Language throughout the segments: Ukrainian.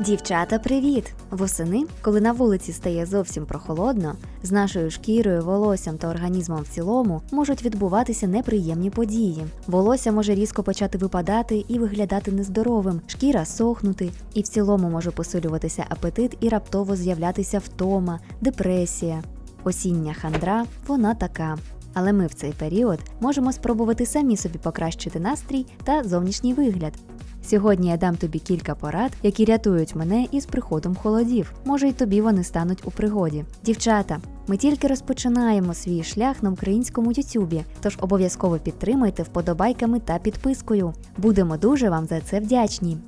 Дівчата, привіт! Восени, коли на вулиці стає зовсім прохолодно, з нашою шкірою, волоссям та організмом в цілому можуть відбуватися неприємні події. Волосся може різко почати випадати і виглядати нездоровим, шкіра сохнути, і в цілому може посилюватися апетит і раптово з'являтися втома, депресія. Осіння хандра вона така. Але ми в цей період можемо спробувати самі собі покращити настрій та зовнішній вигляд. Сьогодні я дам тобі кілька порад, які рятують мене із приходом холодів. Може, й тобі вони стануть у пригоді. Дівчата, ми тільки розпочинаємо свій шлях на українському Ютубі, тож обов'язково підтримуйте вподобайками та підпискою. Будемо дуже вам за це вдячні.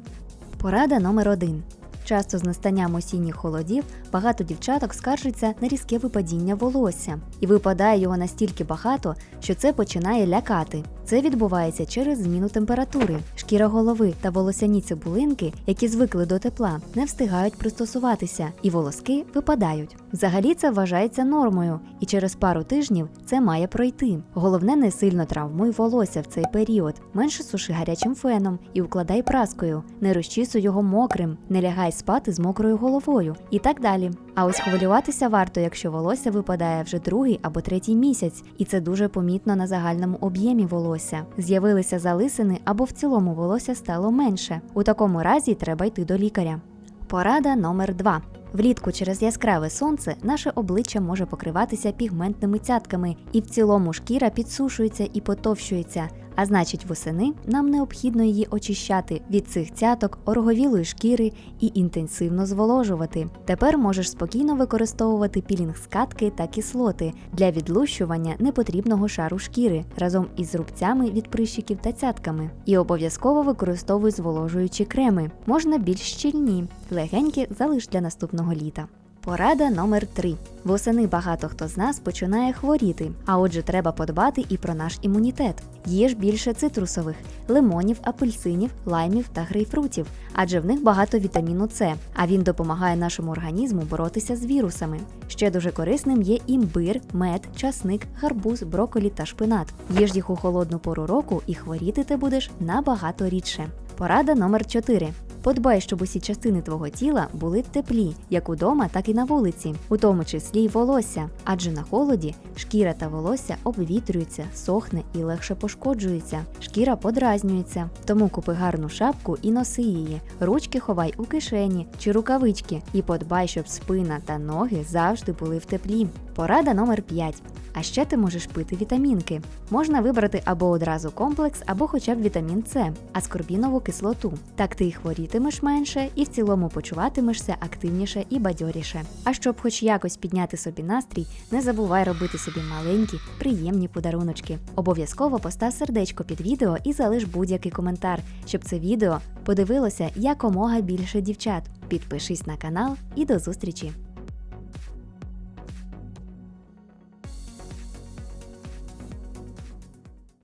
Порада номер один. Часто з настанням осінніх холодів багато дівчаток скаржиться на різке випадіння волосся, і випадає його настільки багато, що це починає лякати. Це відбувається через зміну температури. Шкіра голови та волосяні цибулинки, які звикли до тепла, не встигають пристосуватися, і волоски випадають. Взагалі це вважається нормою, і через пару тижнів це має пройти. Головне, не сильно травмуй волосся в цей період, менше суши гарячим феном і укладай праскою, не розчісуй його мокрим, не лягай спати з мокрою головою і так далі. А ось хвилюватися варто, якщо волосся випадає вже другий або третій місяць, і це дуже помітно на загальному об'ємі волосся. З'явилися залисини або в цілому волосся стало менше. У такому разі треба йти до лікаря. Порада номер 2 Влітку через яскраве сонце наше обличчя може покриватися пігментними цятками, і в цілому шкіра підсушується і потовщується. А значить, восени нам необхідно її очищати від цих цяток, ороговілої шкіри і інтенсивно зволожувати. Тепер можеш спокійно використовувати пілінг з катки та кислоти для відлущування непотрібного шару шкіри разом із рубцями від прищиків та цятками. І обов'язково використовуй зволожуючі креми. Можна більш щільні, легенькі залиш для наступного літа. Порада номер 3 Восени багато хто з нас починає хворіти, а отже, треба подбати і про наш імунітет. Їж більше цитрусових, лимонів, апельсинів, лаймів та грейпфрутів, адже в них багато вітаміну С, а він допомагає нашому організму боротися з вірусами. Ще дуже корисним є імбир, мед, часник, гарбуз, броколі та шпинат. Їж їх у холодну пору року і хворіти ти будеш набагато рідше. Порада номер 4 Подбай, щоб усі частини твого тіла були теплі, як удома, так і на вулиці, у тому числі й волосся, адже на холоді шкіра та волосся обвітрюються, сохне і легше пошкоджується. Шкіра подразнюється. Тому купи гарну шапку і носи її. Ручки ховай у кишені чи рукавички, і подбай, щоб спина та ноги завжди були в теплі. Порада номер 5. А ще ти можеш пити вітамінки. Можна вибрати або одразу комплекс, або хоча б вітамін С, аскорбінову кислоту. Так ти і хворітимеш менше і в цілому почуватимешся активніше і бадьоріше. А щоб хоч якось підняти собі настрій, не забувай робити собі маленькі, приємні подаруночки. Обов'язково постав сердечко під відео і залиш будь-який коментар, щоб це відео подивилося якомога більше дівчат. Підпишись на канал і до зустрічі!